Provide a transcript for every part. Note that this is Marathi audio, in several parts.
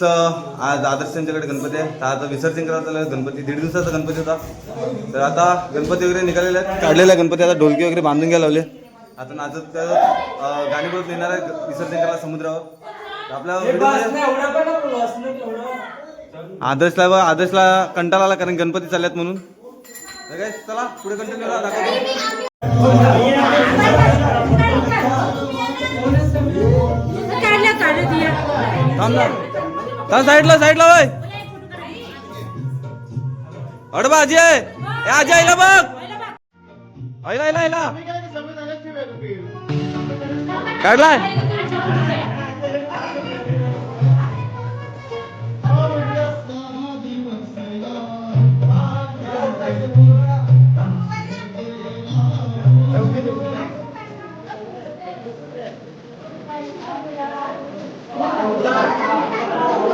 गाईस आज आदर्श त्यांच्याकडे गणपती आहे. तर आता विसर्जन करायचं आहे. गणपती दीड दिवसाचा गणपती होता. तर आता गणपती वगैरे निघालेले आहेत. काढलेला आहे गणपती आता ढोलकी वगैरे बांधून घ्यायला लावले. आता नाचत गाणी बोलत येणार आहे विसर्जन करायला समुद्रावर. आपल्या आदर्शला आदर्शला कंटाळा आला कारण गणपती चालल्यात म्हणून. चला पुढे कंटिन्यू दाखवतो. काढल्या काढत या थांब ना थांब साईडला साईडला वय. अडबा आजी आहे. ए आजी आईला बघ. आईला आईला आईला. काढलाय.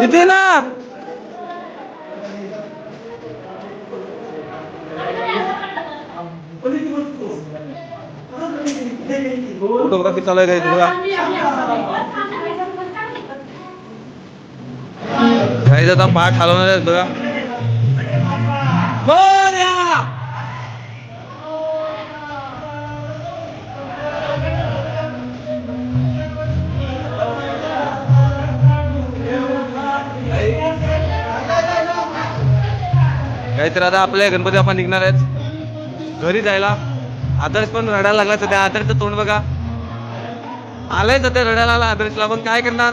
तिथे ना फोटोग्राफी चालू आहे काय बघा काही आता पाठ हलवणार आहेत बघा काहीतरी आता आपल्या गणपती बाप्पा निघणार आहेत. घरी जायला. आदर्श पण रडायला लागला तर त्या आदर्शचं तोंड बघा. आलाय तर ते रडायला आला आदर्शला. पण काय करणार?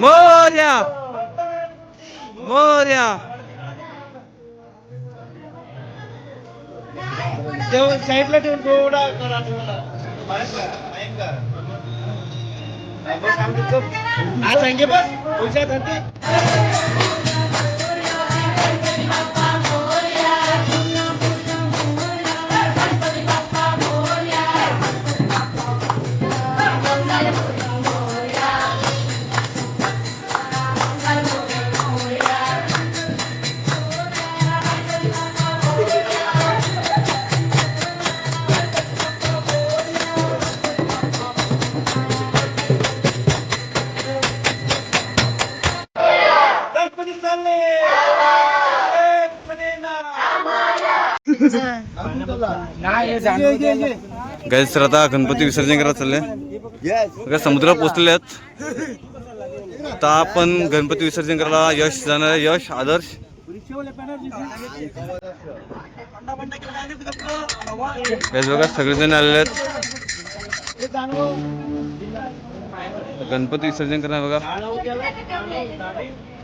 मोर्या! मोर्या! साईडला ठेवून थोडा करा थोडा आज सांगे बस पैसा धरते. गणपती सर आता गणपती विसर्जन करायला चालले. सगळ्या समुद्रात पोहोचलेले आहेत. आता आपण गणपती विसर्जन करायला यश जाणार यश आदर्श. बघा सगळेजण आलेले आहेत. गणपती विसर्जन करणार बघा.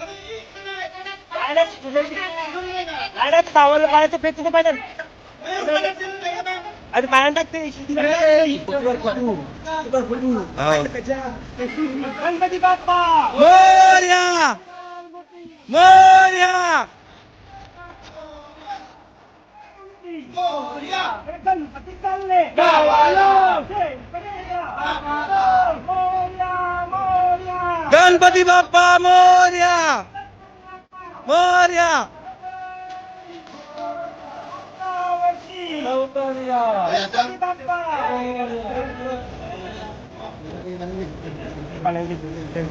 अभी तक गिरा आहेस तू कसा आहे गणपती बाप्पा मोरया गाड्यात तावाला पाण्याचं फेकतो पाहिजे आणि पाण्यात टाकते गणपती बाप्पा मोरया मोरया गणपती चालले गावाला मोरया मोरया गणपती बाप्पा मोरया मोरया गणपती बाप्पा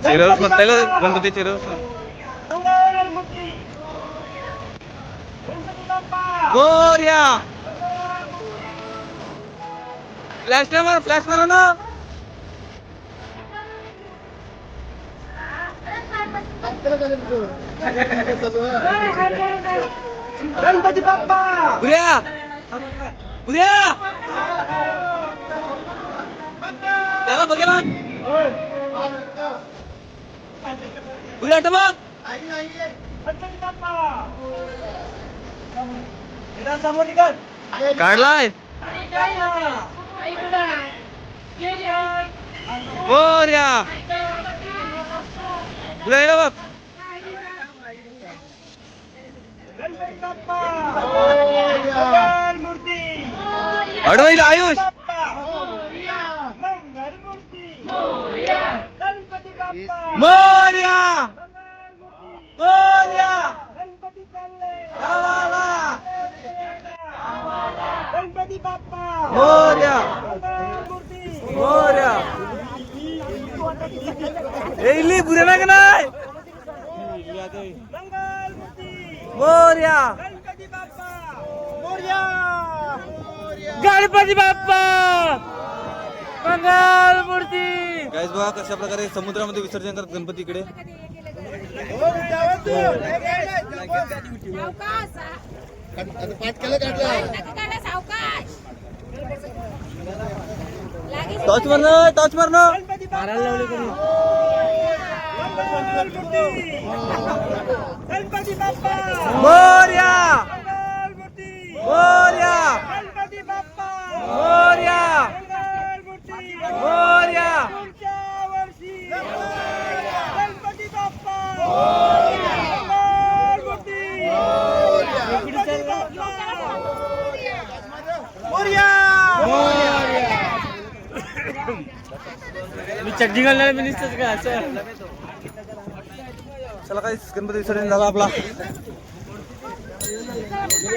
चिरवस म्हणता गणपती चिरवस मंगलमूर्ती गणपती बाप्पा मोरया! फ्लॅश मार फ्लॅश मारा ना! गणपती बाप्पा उद्या उद्या त्याला बघा उद्या बघ गणपती बाप्पा इथं समोर निघाल काढलाय मोरया उद्या ये बघ गणपती बाप्पा मंगलमूर्ती अडवाईल आयुष. मोर्या. मोर्या. गणपती बाप्पा चालले गणपती बाप्पा येईली बुरे ना? मोरया. गणपती बाप्पा मोरया. गणपती बाप्पा. मंगलमूर्ती गाईज बघा कशा प्रकारे समुद्रामध्ये विसर्जन करतात गणपती इकडे. टॉर्च मारणं टॉर्च मारणं गणपती मंगलमूर्ती गणपती बाप्पा मोरया! मंगलमूर्ती मोरया! गणपती मी चड्डी घालणार का असं? चला काही गणपती विसर्जन झाला आपला.